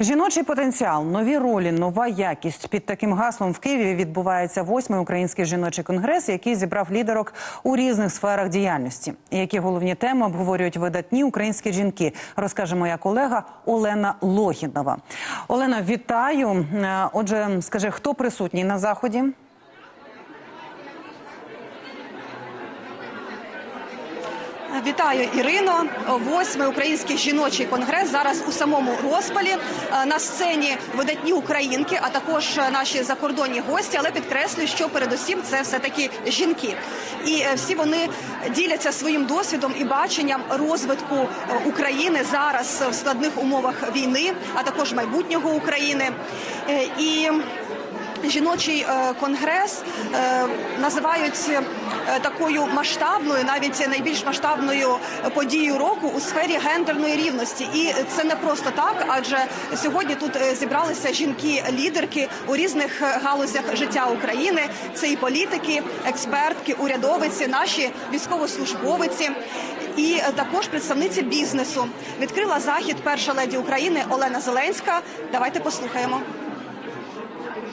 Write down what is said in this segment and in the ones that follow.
Жіночий потенціал, нові ролі, нова якість. Під таким гаслом в Києві відбувається восьмий український жіночий конгрес, який зібрав лідерок у різних сферах діяльності. Які головні теми обговорюють видатні українські жінки, розкаже моя колега Олена Логінова. Олена, вітаю. Е, Отже, скажи, хто присутній на заході? Вітаю, Ірино. Восьмий український жіночий конгрес зараз у самому розпалі. Е, На сцені видатні українки, а також е, наші закордонні гості. Але підкреслюю, що передусім це все таки жінки, і е, всі вони діляться своїм досвідом і баченням розвитку України зараз в складних умовах війни, а також майбутнього України. І Жіночий конгрес називають такою масштабною, навіть найбільш масштабною подією року у сфері гендерної рівності. І це не просто так, адже сьогодні тут е, зібралися жінки-лідерки у різних е, галузях життя України. Це і політики, експертки, урядовиці, наші військовослужбовиці. І е, також представниці бізнесу відкрила захід перша леді України Олена Зеленська. Давайте послухаємо.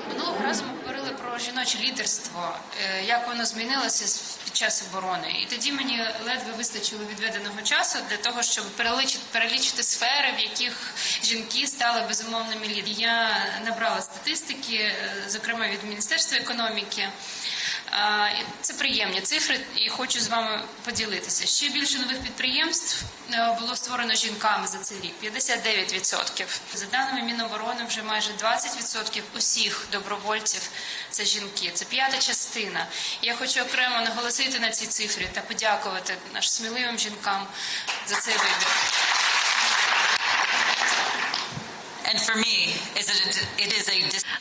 Минулого разу ми говорили про жіноче лідерство, е, як воно змінилося під час оборони. І тоді мені ледве вистачило відведеного часу для того, щоб перелічити, перелічити сфери, в яких жінки стали безумовними лідерами. Я набрала статистики, е, зокрема від Міністерства економіки. Це приємні цифри, і хочу з вами поділитися. Ще більше нових підприємств е, було створено жінками за цей рік 59%. За даними Міноборони, вже майже 20% усіх добровольців це жінки. Це п'ята частина. Я хочу окремо наголосити на цій цифрі та подякувати нашим сміливим жінкам за цей вибір.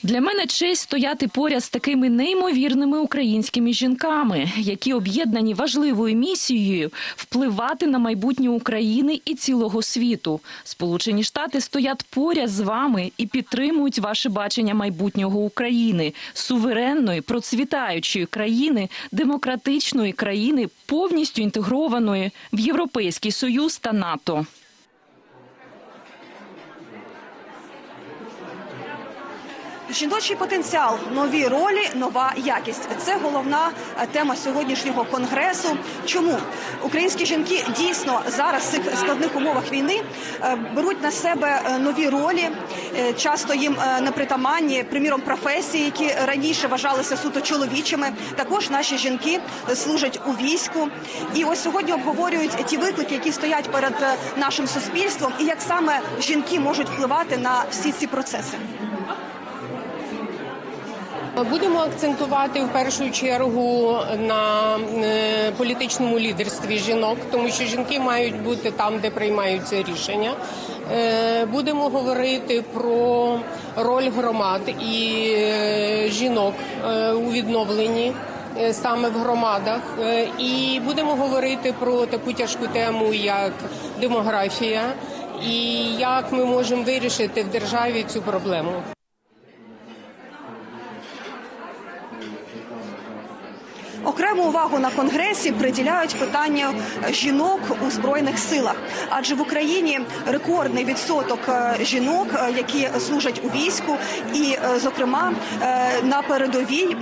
Для мене честь стояти поряд з такими неймовірними українськими жінками, які об'єднані важливою місією впливати на майбутнє України і цілого світу. Сполучені Штати стоять поряд з вами і підтримують ваше бачення майбутнього України, суверенної, процвітаючої країни, демократичної країни, повністю інтегрованої в Європейський Союз та НАТО. Жіночий потенціал, нові ролі, нова якість це головна е, тема сьогоднішнього конгресу. Чому українські жінки дійсно зараз в цих складних умовах війни е, беруть на себе е, нові ролі, часто їм непритаманні, приміром, професії, які раніше вважалися суто чоловічими. Також наші жінки служать у війську. І ось сьогодні обговорюють ті виклики, які стоять перед нашим суспільством, і як саме жінки можуть впливати на всі ці процеси. Будемо акцентувати в першу чергу на е, політичному лідерстві жінок, тому що жінки мають бути там, де приймаються рішення. Е, Будемо говорити про роль громад і е, жінок у відновленні. Саме в громадах, і будемо говорити про таку тяжку тему, як демографія, і як ми можемо вирішити в державі цю проблему. Thank you. Окрему увагу на конгресі приділяють питання жінок у збройних силах, адже в Україні рекордний відсоток е, жінок, е, які служать у війську, і, е, зокрема, на передовій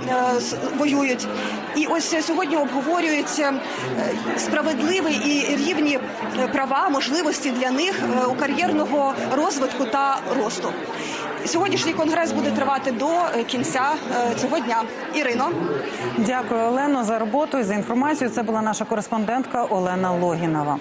воюють. І ось сьогодні обговорюють е, справедливі і рівні права, можливості для них у кар'єрного розвитку та росту. Сьогоднішній конгрес буде тривати до кінця цього дня. Ірино. Дякую, Олено, за роботу і за інформацію. Це була наша кореспондентка Олена Логінова.